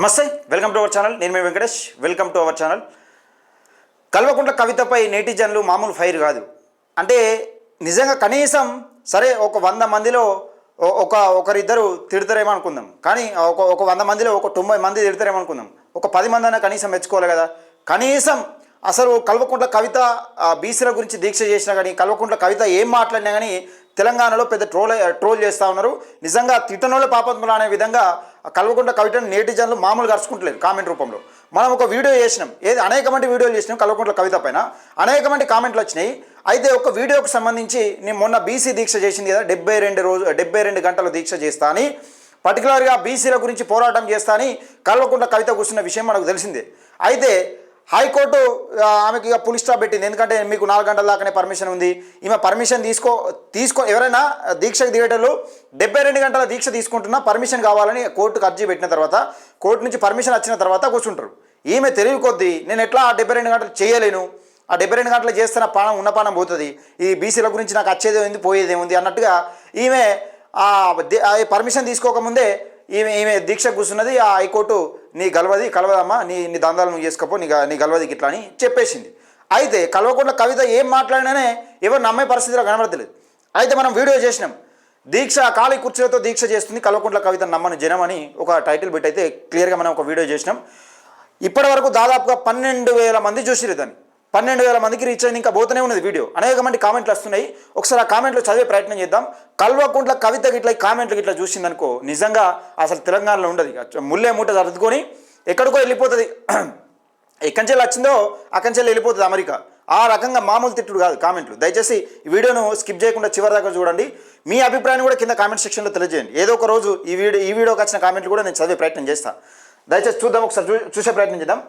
నమస్తే welcome to our channel. నేను మీ Venkatesh. Welcome to our channel. Kalvakuntla కవితపై నేటిజన్లు మామూలు ఫైర్ కాదు. అంటే నిజంగా కనీసం సరే ఒక వంద మందిలో ఒక ఒకరిద్దరు తిడతారేమో అనుకుందాం. కానీ ఒక ఒక వంద మందిలో ఒక తొంభై మంది తిడతారేమో అనుకుందాం. ఒక పది మంది అయినా కనీసం మెచ్చుకోవాలి కదా. కనీసం అసలు కల్వకుంట్ల కవిత బీసీల గురించి దీక్ష చేసినా కానీ కల్వకుంట్ల కవిత ఏం మాట్లాడినా కానీ తెలంగాణలో పెద్ద ట్రోల్ ట్రోల్ చేస్తూ ఉన్నారు. నిజంగా తిట్టనోళ్ళ పాపత్ములు అనే విధంగా ఆ కల్వకుంట్ల కవితను నేటిజన్లు మామూలుగా అరుచుకుంటలేదు కామెంట్ రూపంలో. మనం ఒక వీడియో చేసినాం. ఏది అనేక మంది వీడియోలు చేసినాం కల్వకుంట్ల కవిత పైన. అనేక మంది కామెంట్లు వచ్చినాయి. అయితే ఒక వీడియోకు సంబంధించి నేను మొన్న బీసీ దీక్ష చేసింది కదా డెబ్బై రెండు రోజు డెబ్బై రెండు గంటలు దీక్ష చేస్తా అని. పర్టికులర్గా బీసీల గురించి పోరాటం చేస్తా అని కల్వకుంట్ల కవిత కూర్చున్న విషయం మనకు తెలిసిందే. అయితే హైకోర్టు ఆమెకి ఇక పులి స్టాప్ పెట్టింది. ఎందుకంటే మీకు నాలుగు గంటల దాకానే పర్మిషన్ ఉంది. ఈమె పర్మిషన్ తీసుకో తీసుకో ఎవరైనా దీక్షకు దిగేటోళ్ళు డెబ్బై రెండు గంటల దీక్ష తీసుకుంటున్నా పర్మిషన్ కావాలని కోర్టుకు అర్జీ పెట్టిన తర్వాత కోర్టు నుంచి పర్మిషన్ వచ్చిన తర్వాత కూర్చుంటారు. ఈమె తెలివి కొద్దీ నేను ఎట్లా ఆ డెబ్బై రెండు గంటలు చేయలేను? ఆ డెబ్బై రెండు గంటలు చేస్తున్న పానం ఉన్న పానం పోతుంది. ఈ బీసీల గురించి నాకు వచ్చేది ఉంది ఉంది అన్నట్టుగా ఈమె ఆ పర్మిషన్ తీసుకోకముందే ఈమె ఈమె దీక్ష కూర్చున్నది ఆ హైకోర్టు నీ గలవది కలవదమ్మా నీ నీ దందాలు నువ్వు చేసుకోపో నీ నీ గలవది గిట్లా అని చెప్పేసింది. అయితే కలవకుండా కవిత ఏం మాట్లాడినానే ఎవరు నమ్మే పరిస్థితిలో కనబడతలేదు. అయితే మనం వీడియో చేసినాం. దీక్ష ఖాళీ కుర్చీలతో దీక్ష చేస్తుంది కల్వకుంట్ల కవిత నమ్మని జనం అని ఒక టైటిల్ పెట్టి అయితే క్లియర్గా మనం ఒక వీడియో చేసినాం. ఇప్పటి వరకు దాదాపుగా పన్నెండు వేల మంది చూసిరు దాన్ని. పన్నెండు వేల మందికి రీచ్ అయింది ఇంకా పోతూనే ఉన్నది వీడియో అనేక మంది కామెంట్లు వస్తున్నాయి. ఒకసారి ఆ కామెంట్లు చదివే ప్రయత్నం చేద్దాం. కల్వకుంట్ల కవిత గిట్ల కామెంట్లు గిట్ల చూసిందనుకో నిజంగా అసలు తెలంగాణలో ఉండదు ముల్లే మూట సర్దుకొని ఎక్కడికో వెళ్ళిపోతుంది. ఎక్కంచెల్లి వచ్చిందో అక్కడి నుంచి వెళ్ళిపోతుంది అమెరికా. ఆ రకంగా మామూలు తిట్టుడు కాదు కామెంట్లు. దయచేసి ఈ వీడియోను స్కిప్ చేయకుండా చివరి దాకా చూడండి. మీ అభిప్రాయాన్ని కూడా కింద కామెంట్ సెక్షన్లో తెలియజేయండి. ఏదో ఒక రోజు ఈ వీడియో ఈ వీడియోకి వచ్చిన కామెంట్లు కూడా నేను చదివే ప్రయత్నం చేస్తాను దయచేసి చూద్దాం ఒకసారి చూ చూసే ప్రయత్నం చేద్దాం.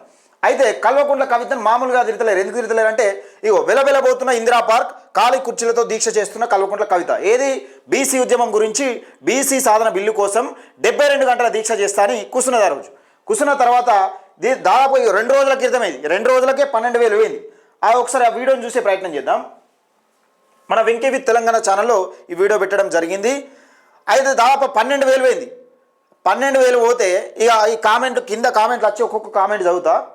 అయితే కల్వకుంట్ల కవితను మామూలుగా తిడతలేరు. ఎందుకు తిడతలేరు అంటే ఇగో వెలవెలబోతున్న ఇందిరా పార్క్ ఖాళీ కుర్చీలతో దీక్ష చేస్తున్న కల్వకుంట్ల కవిత. ఏది? బీసీ ఉద్యమం గురించి బీసీ సాధన బిల్లు కోసం డెబ్బై రెండు గంటల దీక్ష చేస్తా అని కూర్చున్నది ఆ రోజు. కూర్చున్న తర్వాత దీ- దాదాపు రెండు రోజుల క్రితం ఇది. రెండు రోజులకే పన్నెండు వేలు పోయింది. ఆ ఒకసారి ఆ వీడియోని చూసే ప్రయత్నం చేద్దాం. మన వెంకీ విత్ తెలంగాణ ఛానల్లో ఈ వీడియో పెట్టడం జరిగింది. అయితే దాదాపు పన్నెండు వేలు పోయింది. పన్నెండు వేలు పోతే ఇక ఈ కామెంట్ కింద కామెంట్లు వచ్చి ఒక్కొక్క కామెంట్ చదువుతా.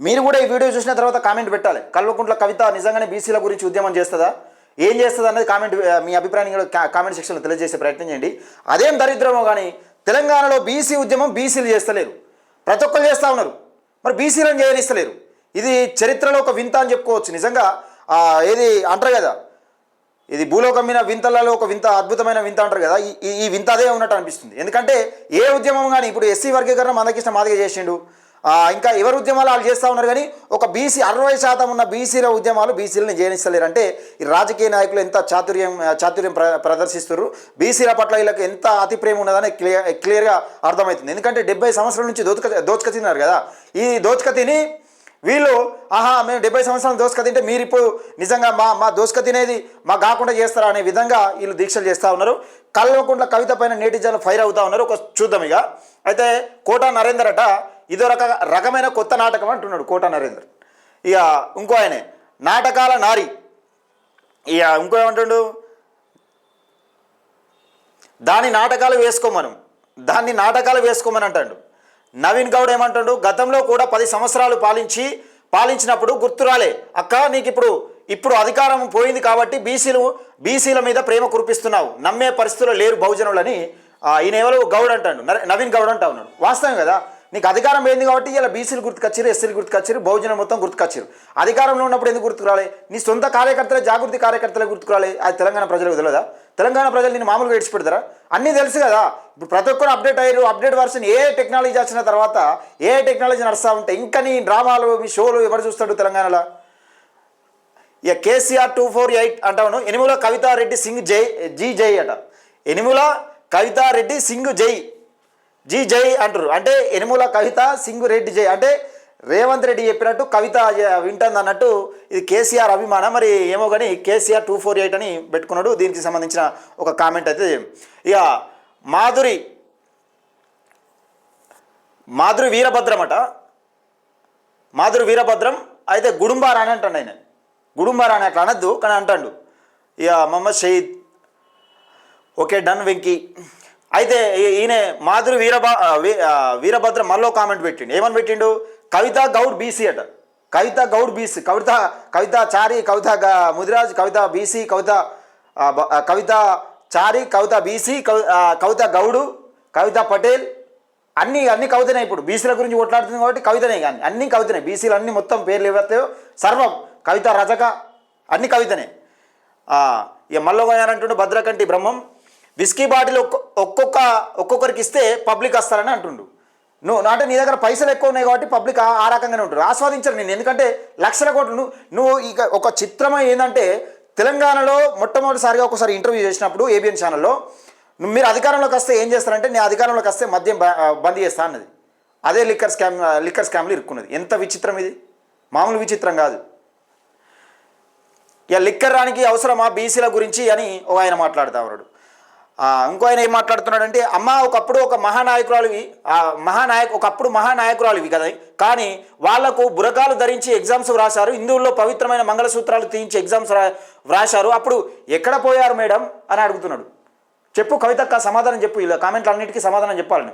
మీరు కూడా ఈ వీడియో చూసిన తర్వాత కామెంట్ పెట్టాలి. కల్వకుంట్ల కవిత నిజంగానే బీసీల గురించి ఉద్యమం చేస్తుందా? ఏం చేస్తుంది అనేది కామెంట్ మీ అభిప్రాయాన్ని కూడా కా- కామెంట్ సెక్షన్లో తెలియజేసే ప్రయత్నం చేయండి. అదేం దరిద్రమో కానీ తెలంగాణలో బీసీ ఉద్యమం బీసీలు చేస్తలేరు. ప్రతి ఒక్కరు చేస్తూ ఉన్నారు. మరి బీసీలను చేయనిస్తలేరు ఇది చరిత్రలో ఒక వింత అని చెప్పుకోవచ్చు. నిజంగా ఏది అంటారు కదా? ఇది భూలోకం మీద వింతలలో ఒక వింత అద్భుతమైన వింత అంటారు కదా? ఈ- ఈ వింత అదే ఉన్నట్టు అనిపిస్తుంది. ఎందుకంటే ఏ ఉద్యమం కానీ ఇప్పుడు ఎస్సీ వర్గీకరణ మందకృష్ణ మాదిగా చేసిండు. ఇంకా ఎవరి ఉద్యమాలు వాళ్ళు చేస్తూ ఉన్నారు కానీ ఒక బీసీ అరవై శాతం ఉన్న బీసీల ఉద్యమాలు బీసీలని జయనిస్తలేరు అంటే ఈ రాజకీయ నాయకులు ఎంత చాతుర్యం చాతుర్యం ప్ర ప్రదర్శిస్తున్నారు బీసీల పట్ల వీళ్ళకి ఎంత అతి ప్రేమ ఉన్నదని క్లియర్ క్లియర్గా అర్థమవుతుంది. ఎందుకంటే డెబ్బై సంవత్సరాల నుంచి దోచక దోచక తిన్నారు కదా. ఈ దోచక తిని వీళ్ళు ఆహా మేము డెబ్బై సంవత్సరాలు దోసుక తింటే మీరు ఇప్పుడు నిజంగా మా మా దోసుక తినేది మా కాకుండా చేస్తారా అనే విధంగా వీళ్ళు దీక్షలు చేస్తూ ఉన్నారు. కల్వకుంట్ల కవిత పైన నేటిజన్లు ఫైర్ అవుతూ ఉన్నారు. ఒక చూద్దాం ఇక. అయితే కోట నరేందర్ అట ఇదో రక రకమైన కొత్త నాటకం అంటున్నాడు కోట నరేంద్ర ఇక ఇంకో ఆయనే నాటకాల నారి. ఇక ఇంకో ఏమంటాడు? దాని నాటకాలు వేసుకోమను. దాన్ని నాటకాలు వేసుకోమని అంటాడు. నవీన్ గౌడ్ ఏమంటాడు? గతంలో కూడా పది సంవత్సరాలు పాలించి పాలించినప్పుడు గుర్తురాలే అక్క నీకు ఇప్పుడు ఇప్పుడు అధికారం పోయింది కాబట్టి బీసీలు బీసీల మీద ప్రేమ కురిపిస్తున్నావు. నమ్మే పరిస్థితుల్లో లేరు బహుజనులని. ఆ, ఈయన ఎవరు గౌడ్ అంటాడు. నవీన్ గౌడ్ అంటా ఉన్నాడు. వాస్తవం కదా? నీకు అధికారం పోయింది కాబట్టి ఇలా బీసీలు గుర్తుకొచ్చారు ఎస్సీలు గుర్తుకొచ్చారు బహుజనం మొత్తం గుర్తుకొచ్చారు అధికారంలో ఉన్నప్పుడు ఎందుకు గుర్తుకురాలే? నీ సొంత కార్యకర్తలే జాగృతి కార్యకర్తలే గుర్తుకురాలే. అది తెలంగాణ ప్రజలకు తెలియదా తెలంగాణ ప్రజలు నేను మామూలుగా ఇడిచిపెడతారా అన్నీ తెలుసు కదా. ఇప్పుడు ప్రతి ఒక్కరు అప్డేట్ అయ్యారు. అప్డేట్ వర్షన్ ఏ టెక్నాలజీ వచ్చిన తర్వాత ఏ టెక్నాలజీ నడుస్తూ ఉంటే ఇంకా నీ డ్రామాలు మీ షోలు ఎవరు చూస్తాడు తెలంగాణలో? ఇక కేసీఆర్ టూ ఫోర్ ఎయిట్ అంటాను ఎనిముల కవితారెడ్డి సింగ్ జై జీ జై అట. ఎనిముల కవితారెడ్డి సింగ్ జై. జీ జై అంటారు అంటే ఎనుమూల కవిత సింగు రెడ్డి జై. అంటే రేవంత్ రెడ్డి చెప్పినట్టు కవిత వింటుంది అన్నట్టు ఇది కేసీఆర్ అభిమానం. మరి ఏమో కానీ కేసీఆర్ టూ ఫోర్ ఎయిట్ అని పెట్టుకున్నాడు. దీనికి సంబంధించిన ఒక కామెంట్ అయితే ఇక మాధురి మాధురి వీరభద్రం అట. మాధురి వీరభద్రం అయితే గుడుంబారా అని అంటాడు ఆయన. గుడుంబారా అని అట్లా అనద్దు కానీ అంటాడు. ఇక Mohammed Shaheed. Okay done Venky. అయితే ఈయన మాధురి వీరభా వీరభద్ర మళ్ళీ కామెంట్ పెట్టిండు. ఏమని పెట్టిండు? కవిత గౌడ్ బీసీ అట. కవిత గౌడ్ బీసీ. కవిత కవిత చారి కవిత గ- ముదిరాజ్ కవిత బీసీ కవిత కవిత చారి కవిత బీసీ కవి కవిత గౌడు కవిత పటేల్ అన్ని అన్ని కవితనే ఇప్పుడు. బీసీల గురించి కొట్లాడుతుంది కాబట్టి కవితనే కానీ. అన్ని కవితనే. బీసీలు అన్ని మొత్తం పేర్లు ఏవైతాయో సర్వం కవిత రచక అన్ని కవితనే. ఇక ఇక అంటుండే భద్రకంటి బ్రహ్మం. విస్కీ బాటిల్ ఒక్కొక్క ఒక్కొక్కరికి ఇస్తే పబ్లిక్ వస్తారని అంటుండు. నువ్వు అంటే నీ దగ్గర పైసలు ఎక్కువ ఉన్నాయి కాబట్టి పబ్లిక్ ఆ రకంగానే ఉంటారు ఆస్వాదించరు నేను ఎందుకంటే లక్షల కోట్లు నువ్వు నువ్వు ఇక ఒక చిత్రమే ఏంటంటే తెలంగాణలో మొట్టమొదటిసారిగా ఒకసారి ఇంటర్వ్యూ చేసినప్పుడు ఏబిఎన్ ఛానల్లో నువ్వు మీరు అధికారంలోకి వస్తే ఏం చేస్తారంటే నేను అధికారంలోకి వస్తే మద్యం బ- బంద్ చేస్తా అన్నది. అదే లిక్కర్ స్కామ్ లిక్కర్ స్కామ్లు ఇరుక్కున్నది. ఎంత విచిత్రం ఇది? మామూలు విచిత్రం కాదు. ఇక లిక్కర్ రానికి అవసరమా బీసీల గురించి అని ఓ ఆయన మాట్లాడుతా ఉన్నాడు ఇంకో ఆయన ఏం మాట్లాడుతున్నాడంటే అమ్మ ఒకప్పుడు ఒక మహానాయకురాలువి ఆ, మహానాయక ఒకప్పుడు మహానాయకురాలువి కదా. కానీ వాళ్ళకు బురకాలు ధరించి ఎగ్జామ్స్ వ్రాశారు హిందువుల్లో పవిత్రమైన మంగళసూత్రాలు తీయించి ఎగ్జామ్స్ రా వ్రాశారు. అప్పుడు ఎక్కడ పోయారు మేడం? అని అడుగుతున్నాడు. చెప్పు కవితక్క సమాధానం చెప్పు ఇలా కామెంట్లు అన్నిటికీ సమాధానం చెప్పాలని.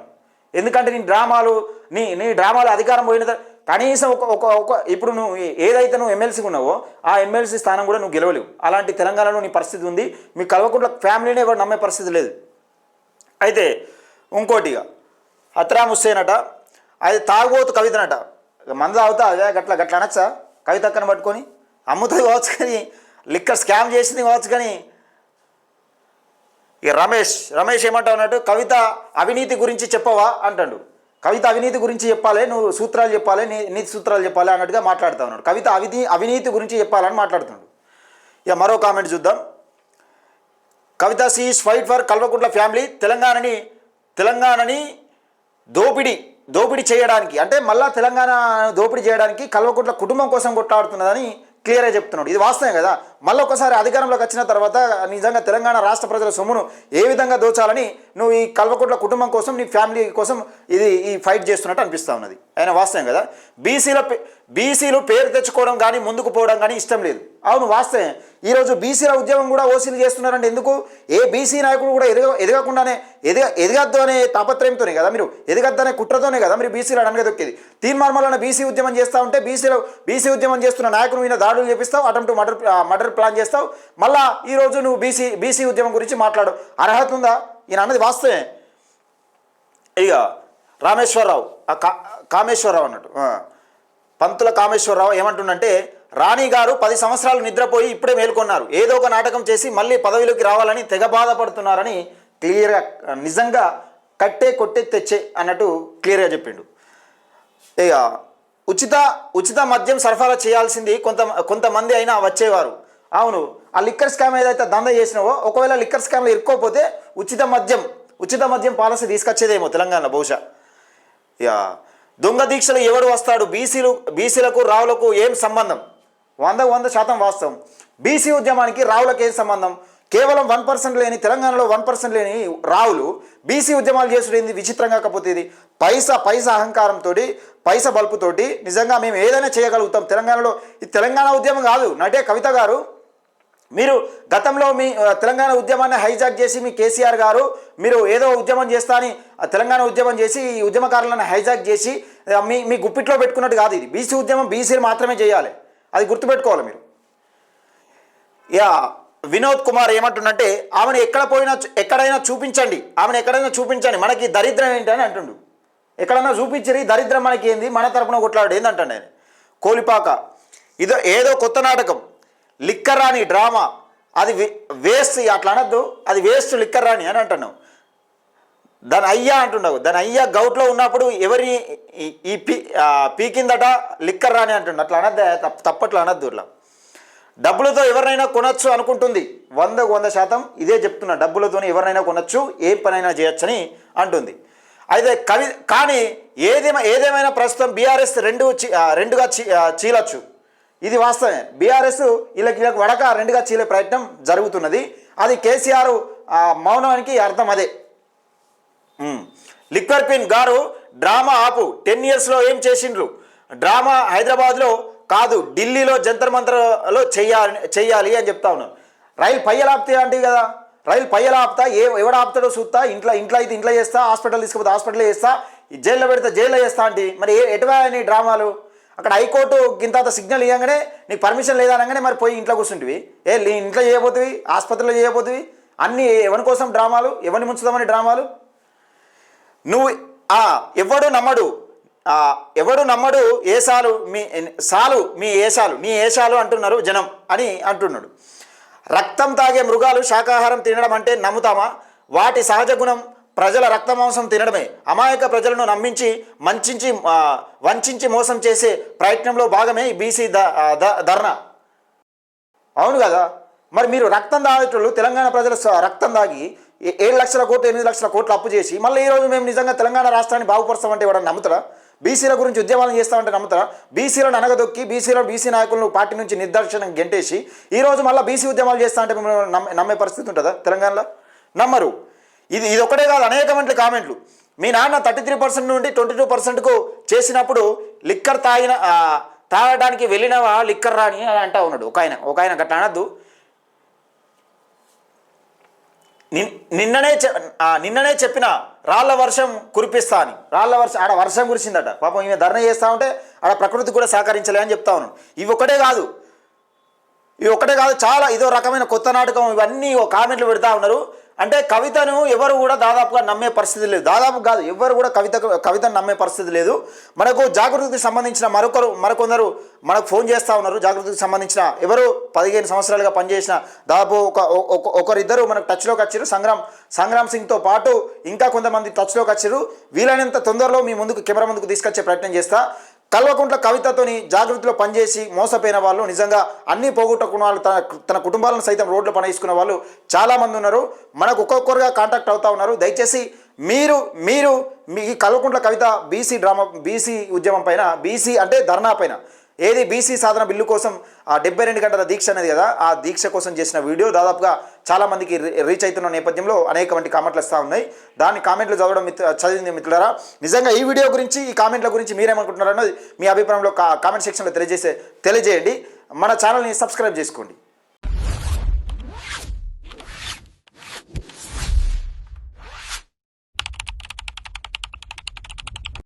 ఎందుకంటే నీ డ్రామాలు నీ నీ డ్రామాలు అధికారం పోయిన కనీసం ఒక ఒక ఒక ఇప్పుడు నువ్వు ఏదైతే నువ్వు ఎమ్మెల్సీ ఉన్నావో ఆ ఎమ్మెల్సీ స్థానం కూడా నువ్వు గెలవలేవు. అలాంటి తెలంగాణలో నీ పరిస్థితి ఉంది. మీ కల్వకుంట్ల ఫ్యామిలీనే ఎవరు నమ్మే పరిస్థితి లేదు. అయితే ఇంకోటిగా హత్రామ్ హుస్సేన్ అట. అది తాగుబోతు కవితనట. మంద అవుతా అదే గట్ల గట్ల అనొచ్చా? కవితక్కని పట్టుకొని అమ్ముతుంది కావచ్చు కానీ లిక్కర్ స్కామ్ చేసింది కావచ్చు కానీ ఇక రమేష్ రమేష్ ఏమంటావు అన్నట్టు కవిత అవినీతి గురించి చెప్పవా? అంటాడు. కవిత అవినీతి గురించి చెప్పాలి నువ్వు సూత్రాలు చెప్పాలి నీ నీతి సూత్రాలు చెప్పాలి అన్నట్టుగా మాట్లాడుతా ఉన్నాడు. కవిత అవినీ అవినీతి గురించి చెప్పాలని మాట్లాడుతున్నాడు. ఇక మరో కామెంట్ చూద్దాం. Kavitha sees fight for Kalvakuntla family తెలంగాణని తెలంగాణని దోపిడీ దోపిడీ చేయడానికి అంటే మళ్ళా తెలంగాణ దోపిడీ చేయడానికి కల్వకుంట్ల కుటుంబం కోసం కొట్లాడుతున్నదని క్లియర్గా చెప్తున్నాడు. ఇది వాస్తవం కదా? మళ్ళీ ఒకసారి అధికారంలోకి వచ్చిన తర్వాత నిజంగా తెలంగాణ రాష్ట్ర ప్రజల సొమ్మును ఏ విధంగా దోచాలని నువ్వు ఈ కల్వకుంట్ల కుటుంబం కోసం నీ ఫ్యామిలీ కోసం ఇది ఈ ఫైట్ చేస్తున్నట్టు అనిపిస్తూ ఉన్నది. ఆయన వాస్తవం కదా? బీసీల బీసీలు పేరు తెచ్చుకోవడం కానీ ముందుకు పోవడం కానీ ఇష్టం లేదు. అవును వాస్తవే ఈరోజు బీసీల ఉద్యమం కూడా ఓసీలు చేస్తున్నారంటే ఎందుకు? ఏ బీసీ నాయకుడు కూడా ఎదగ ఎదగకుండానే ఎదగ ఎదగద్దు అనే తాపత్రయంతోనే కదా మీరు? ఎదగద్దు అనే కుట్రతోనే కదా మీరు బీసీలు అనగదొక్కేది తీర్మార్మలన బీసీ ఉద్యమం చేస్తూ ఉంటే బీసీలో బీసీ ఉద్యమం చేస్తున్న నాయకుడు మీద దాడులు చేపిస్తావు అటెంప్ట్ మర్డర్ మర్డర్ ప్లాన్ చేస్తావు. మళ్ళా ఈరోజు నువ్వు బీసీ బీసీ ఉద్యమం గురించి మాట్లాడు. అర్హత ఉందా? ఈయన అన్నది వాస్తవే ఇక రామేశ్వరరావు కా కామేశ్వరరావు అన్నట్టు. పంతుల కామేశ్వరరావు ఏమంటుండంటే రాణి గారు పది సంవత్సరాలు నిద్రపోయి ఇప్పుడే మేల్కొన్నారు. ఏదో ఒక నాటకం చేసి మళ్ళీ పదవిలోకి రావాలని తెగ బాధపడుతున్నారని క్లియర్గా నిజంగా కట్టే కొట్టే తెచ్చే అన్నట్టు క్లియర్గా చెప్పిండు. ఇక ఉచిత ఉచిత మద్యం సరఫరా చేయాల్సింది కొంత కొంతమంది అయినా వచ్చేవారు. అవును ఆ లిక్కర్ స్కామ్ ఏదైతే దంద చేసినావో ఒకవేళ లిక్కర్ స్కామ్లో ఇరుక్కోపోతే ఉచిత మద్యం ఉచిత మద్యం పాలసీ తీసుకొచ్చేదేమో తెలంగాణ బహుశా. యా దొంగ దీక్షలు ఎవడు వస్తాడు? బీసీలు బీసీలకు రావులకు ఏం సంబంధం? వంద వంద శాతం వాస్తవం. బీసీ ఉద్యమానికి రావులకు ఏం సంబంధం? కేవలం వన్ పర్సెంట్ లేని తెలంగాణలో వన్ పర్సెంట్ లేని రావులు బీసీ ఉద్యమాలు చేసుడు ఏంది? విచిత్రం కాకపోతే ఇది పైసా పైసా అహంకారంతో పైస బల్పుతోటి నిజంగా మేము ఏదైనా చేయగలుగుతాం. తెలంగాణలో ఇది తెలంగాణ ఉద్యమం కాదు. నటే కవిత గారు మీరు గతంలో మీ తెలంగాణ ఉద్యమాన్ని హైజాక్ చేసి మీ కేసీఆర్ గారు మీరు ఏదో ఉద్యమం చేస్తా అని తెలంగాణ ఉద్యమం చేసి ఈ ఉద్యమకారులను హైజాక్ చేసి మీ మీ గుప్పిట్లో పెట్టుకున్నట్టు కాదు ఇది. బీసీ ఉద్యమం బీసీలు మాత్రమే చేయాలి. అది గుర్తుపెట్టుకోవాలి మీరు. యా వినోద్ కుమార్ ఏమంటుండంటే ఆమెను ఎక్కడ పోయినా ఎక్కడైనా చూపించండి. ఆమెను ఎక్కడైనా చూపించండి. మనకి దరిద్రం ఏంటి అని అంటుండు. ఎక్కడైనా చూపించరు దరిద్రం మనకి ఏంది? మన తరపున కొట్లాడు. ఏంది ఆయన. కోలిపాక. ఇదో ఏదో కొత్త నాటకం. లిక్కర్ రాని డ్రామా. అది వే- వేస్ట్ అట్లా అనద్దు. అది వేస్ట్ లిక్కర్ రాని అని అంటున్నావు. దాని అయ్యా అంటున్నావు. దాని అయ్యా గౌట్లో ఉన్నప్పుడు ఎవరి ఈ- పీ పీకిందట లిక్కర్ రాని అంటుండు అట్లా అనద్దు తప్ప తప్పట్లు అనద్దు ఇట్లా. డబ్బులతో ఎవరినైనా కొనొచ్చు అనుకుంటుంది. వందకు వంద శాతం ఇదే చెప్తున్నా. డబ్బులతో ఎవరినైనా కొనొచ్చు ఏ పనైనా చేయొచ్చని అంటుంది. అయితే కవి కానీ ఏదేమైనా ఏదేమైనా ప్రస్తుతం బీఆర్ఎస్ రెండు చీ- రెండుగా చీ ఆ, ఇది వాస్తవమే. బీఆర్ఎస్ వీళ్ళకి వీళ్ళకి వడక రెండుగా చీలే ప్రయత్నం జరుగుతున్నది. అది కేసీఆర్ మౌనానికి అర్థం అదే. లిక్వర్ పిన్ గారు డ్రామా ఆపు. టెన్ ఇయర్స్లో ఏం చేసిండ్రు? డ్రామా హైదరాబాద్లో కాదు ఢిల్లీలో జంతర్ మంతర్లో చెయ్యాలి చెయ్యాలి అని చెప్తా ఉన్నాను రైలు పయ్యలాపితే అంటే కదా? రైలు పయ్యలు ఆపుతా ఏ ఎవడు ఆపుతాడో చూస్తా ఇంట్లో ఇంట్లో అయితే ఇంట్లో చేస్తా హాస్పిటల్ తీసుకుపోతే హాస్పిటల్ చేస్తా జైల్లో పెడితే జైల్లో చేస్తా అంటే మరి ఏ ఎటువా నీ డ్రామాలు? అక్కడ హైకోర్టు గింత సిగ్నల్ ఇవ్వగానే నీకు పర్మిషన్ లేదా అనగానే మరి పోయి ఇంట్లో కూర్చుంటివి. ఏ నీ ఇంట్లో చేయబోతుంది ఆసుపత్రిలో చేయబోతుంది అన్నీ ఎవరి కోసం డ్రామాలు ఎవరిని ముంచుదామని డ్రామాలు? నువ్వు ఎవడు నమ్మడు ఎవడు నమ్మడు ఏసాలు మీ సాలు మీ ఏసాలు మీ ఏసాలు అంటున్నారు జనం అని అంటున్నాడు. రక్తం తాగే మృగాలు శాకాహారం తినడం అంటే నమ్ముతామా? వాటి సహజ గుణం ప్రజల రక్త మాంసం తినడమే. అమాయక ప్రజలను నమ్మించి మంచించి వంచించి మోసం చేసే ప్రయత్నంలో భాగమే బీసీ ద ధర్నా. అవును కదా? మరి మీరు రక్తం తాగేటోళ్ళు తెలంగాణ ప్రజల స- రక్తం తాగి ఏ- ఏడు లక్షల కోట్లు ఎనిమిది లక్షల కోట్లు అప్పు చేసి మళ్ళీ ఈరోజు మేము నిజంగా తెలంగాణ రాష్ట్రాన్ని బాగుపరుస్తామంటే ఇవ్వడం నమ్ముతారా? బీసీల గురించి ఉద్యమాలు చేస్తామంటే నమ్ముతారా? బీసీలను అనగదొక్కి బీసీలో బీసీ నాయకులను పార్టీ నుంచి నిర్దర్శనం గెంటేసి ఈరోజు మళ్ళీ బీసీ ఉద్యమాలు చేస్తామంటే మిమ్మల్ని నమ్మే నమ్మే పరిస్థితి ఉంటుందా తెలంగాణలో? నమ్మరు. ఇది ఇది ఒకటే కాదు అనేకమంటే కామెంట్లు. మీ నాన్న థర్టీ త్రీ పర్సెంట్ నుండి ట్వంటీ టూ పర్సెంట్కు చేసినప్పుడు లిక్కర్ తాగిన తాగడానికి వెళ్ళినవా? లిక్కర్ రాని అని అంటా ఉన్నాడు. ఒక ఆయన ఒక ఆయన గట్లా అనద్దు. నిన్- నిన్ననే నిన్ననే చెప్పిన రాళ్ళ వర్షం కురిపిస్తా అని. రాళ్ళ వర్షం ఆడ వర్షం కురిసిందట. పాపం ఈమె ధర్నా చేస్తా ఉంటే ఆడ ప్రకృతి కూడా సహకరించలే అని చెప్తా ఉన్నాను ఇవి ఒకటే కాదు. ఇవి ఒకటే కాదు చాలా ఇదో రకమైన కొత్త నాటకం ఇవన్నీ కామెంట్లు పెడతా ఉన్నారు. అంటే కవితను ఎవరు కూడా దాదాపుగా నమ్మే పరిస్థితి లేదు. దాదాపు కాదు ఎవరు కూడా కవిత కవితను నమ్మే పరిస్థితి లేదు. మనకు జాగృతికి సంబంధించిన మరొకరు మరికొందరు మనకు ఫోన్ చేస్తూ ఉన్నారు. జాగృతికి సంబంధించిన ఎవరు పదిహేను సంవత్సరాలుగా పనిచేసిన దాదాపు ఒక ఒక- ఒకరిద్దరు మనకు టచ్లోకి వచ్చారు సంగ్రామ్ సంగ్రామ్ సింగ్తో పాటు ఇంకా కొంతమంది టచ్లోకి వచ్చారు వీలైనంత తొందరలో మీ ముందుకు కెమెరా ముందుకు తీసుకొచ్చే ప్రయత్నం చేస్తా. కల్వకుంట్ల కవితతోని జాగృతిలో పనిచేసి మోసపోయిన వాళ్ళు నిజంగా అన్నీ పోగొట్టుకున్న వాళ్ళు తన తన కుటుంబాలను సైతం రోడ్లు పనిచేసుకున్న వాళ్ళు చాలామంది ఉన్నారు. మనకు ఒక్కొక్కరుగా కాంటాక్ట్ అవుతూ ఉన్నారు. దయచేసి మీరు మీరు మీ Kalvakuntla Kavitha BC drama BC ఉద్యమం పైన బీసీ అంటే ధర్నా పైన ఏది బీసీ సాధన బిల్లు కోసం ఆ డెబ్బై రెండు గంటల దీక్ష అనేది కదా ఆ దీక్ష కోసం చేసిన వీడియో దాదాపుగా చాలా మందికి రీ- రీచ్ అవుతున్న నేపథ్యంలో అనేక వంటి కామెంట్లు వస్తూ ఉన్నాయి. దాని కామెంట్లు చదవడం మిత్ర చదివింది మిత్రులారా. నిజంగా ఈ వీడియో గురించి ఈ కామెంట్ల గురించి మీరేమనుకుంటున్నారన్నది మీ అభిప్రాయంలో కా కామెంట్ సెక్షన్లో తెలియజేసే తెలియజేయండి. మన ఛానల్ని సబ్స్క్రైబ్ చేసుకోండి.